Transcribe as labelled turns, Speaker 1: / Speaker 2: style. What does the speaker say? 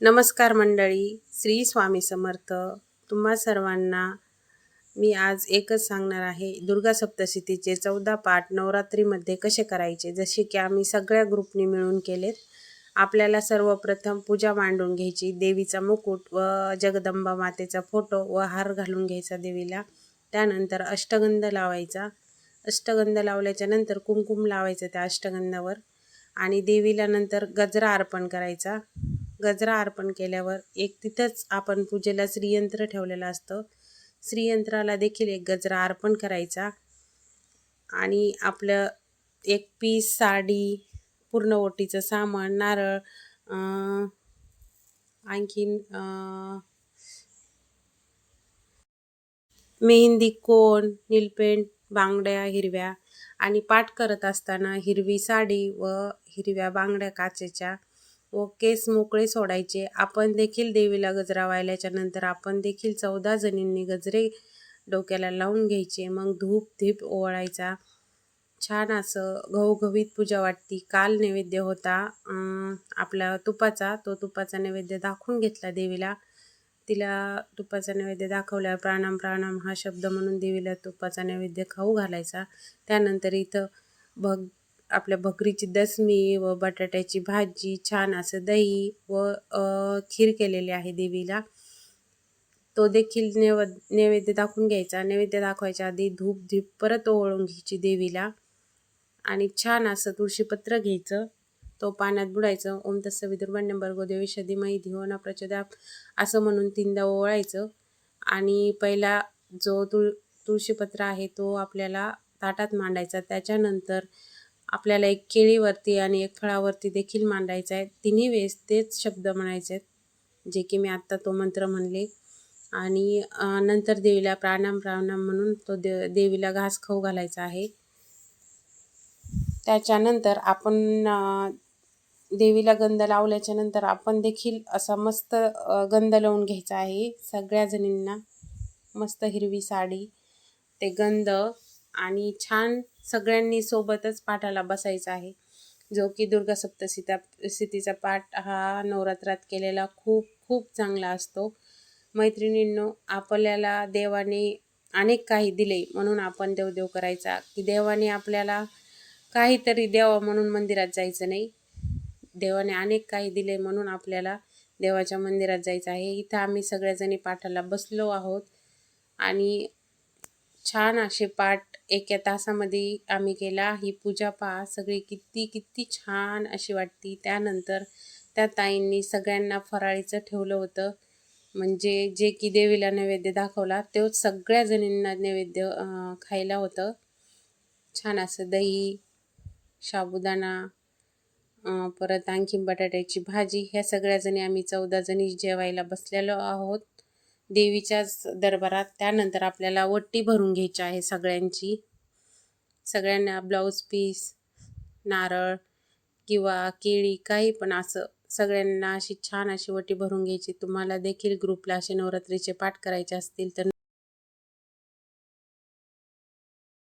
Speaker 1: नमस्कार मंडळी श्री स्वामी समर्थ. तुम्हा सर्वांना मी आज एकच सांगणार आहे दुर्गा सप्तशतीचे चौदा पाठ नवरात्रीमध्ये कसे करायचे? जसे की आम्ही सगळ्या ग्रुपनी मिळून केलेत. आपल्याला सर्वप्रथम पूजा मांडून घ्यायची देवीचा मुकुट व जगदंबा मातेचा फोटो व हार घालून घ्यायचा देवीला. त्यानंतर अष्टगंध लावायचा. अष्टगंध लावल्याच्या नंतर कुंकुम लावायचं त्या अष्टगंधावर. आणि देवीला नंतर गजरा अर्पण करायचा. गजरा अर्पण केल्यावर एक तिथंच आपण पूजेला श्रीयंत्र ठेवलेलं असतं. श्रीयंत्राला देखील एक गजरा अर्पण करायचा. आणि आपलं एक पीस साडी पूर्ण ओटीचं सामान नारळ आणखीन मेहंदी कोण नीलपेंट बांगड्या हिरव्या. आणि पाठ करत असताना हिरवी साडी व हिरव्या बांगड्या काचेच्या व केस मोकळे सोडायचे. आपण देखील देवीला गजरा वाहिल्याच्या नंतर आपण देखील चौदा जणींनी गजरे डोक्याला लावून घ्यायचे. मग धूप धीप ओवाळायचा. छान असं घवघवीत पूजा वाटती. काल नैवेद्य होता. आपला तुपाचा. तो तुपाचा नैवेद्य दाखवून घेतला देवीला. तिला तुपाचा नैवेद्य दाखवल्यावर प्राणाम प्राणाम हा शब्द म्हणून देवीला तुपाचा नैवेद्य खाऊ घालायचा. त्यानंतर इथं भग आपल्या भकरीची दसमी व बटाट्याची भाजी छान असं दही व खीर केलेली आहे देवीला. तो देखील नैव नैवेद्य दाखवून घ्यायचा. नैवेद्य दाखवायच्या आधी धूप धीप परत ओवळून घ्यायची देवीला. आणि छान असं तुळशीपत्र घ्यायचं. तो पाण्यात बुडायचं. ओम तसं विदुर्भांड्यम भर्गो देवी शधीमयी धिवना हो प्रचोदाप असं म्हणून तीनदा ओळायचं आणि पहिला जो तुळ तुळशीपत्र आहे तो आपल्याला ताटात मांडायचा. त्याच्यानंतर आपल्याला एक केळीवरती आणि एक फळावरती देखील मांडायचं आहे. तिन्ही वेळेस तेच शब्द म्हणायचे आहेत जे की मी आत्ता तो मंत्र म्हणले. आणि नंतर देवीला प्राणाम प्राणाम म्हणून तो दे देवीला घास खाऊ घालायचा आहे. त्याच्यानंतर आपण देवीला गंध लावल्याच्या नंतर आपण देखील असा मस्त गंध लावून घ्यायचा आहे. सगळ्या जणींना मस्त हिरवी साडी ते गंध आणि छान सगळ्यांनी सोबतच पाठाला बसायचं आहे. जो की दुर्गा सप्तसीता स्थितीचा पाठ हा नवरात्रात केलेला खूप खूप चांगला असतो. मैत्रिणींनो आपल्याला देवाने अनेक काही दिले म्हणून आपण देवदेव करायचा. की देवाने आपल्याला काहीतरी द्यावं म्हणून मंदिरात जायचं नाही. देवाने अनेक काही दिले म्हणून आपल्याला देवाच्या मंदिरात जायचं आहे. इथं आम्ही सगळ्याजणी पाठाला बसलो आहोत. आणि छान असे पाठ एका तासामध्ये आम्ही केला. ही पूजा पहा सगळी किती किती छान अशी वाटती. त्यानंतर त्या ताईंनी सगळ्यांना फराळीचं ठेवलं होतं. म्हणजे जे की देवीला नैवेद्य दाखवला तो सगळ्या जणींना नैवेद्य खायला होतं. छान असं दही साबुदाणा परत आणखी बटाट्याची भाजी ह्या सगळ्याजणी आम्ही चौदा जणी जेवायला बसलेलो आहोत. देवीच्याच दरबारात त्यानंतर आपल्याला वट्टी भरून घ्यायची आहे सगळ्यांची. सगळ्यांना ब्लाऊज पीस नारळ किंवा केळी काही पण असं सगळ्यांना अशी छान अशी वटी भरून घ्यायची. तुम्हाला देखील ग्रुपला असे नवरात्रीचे पाठ करायचे असतील तर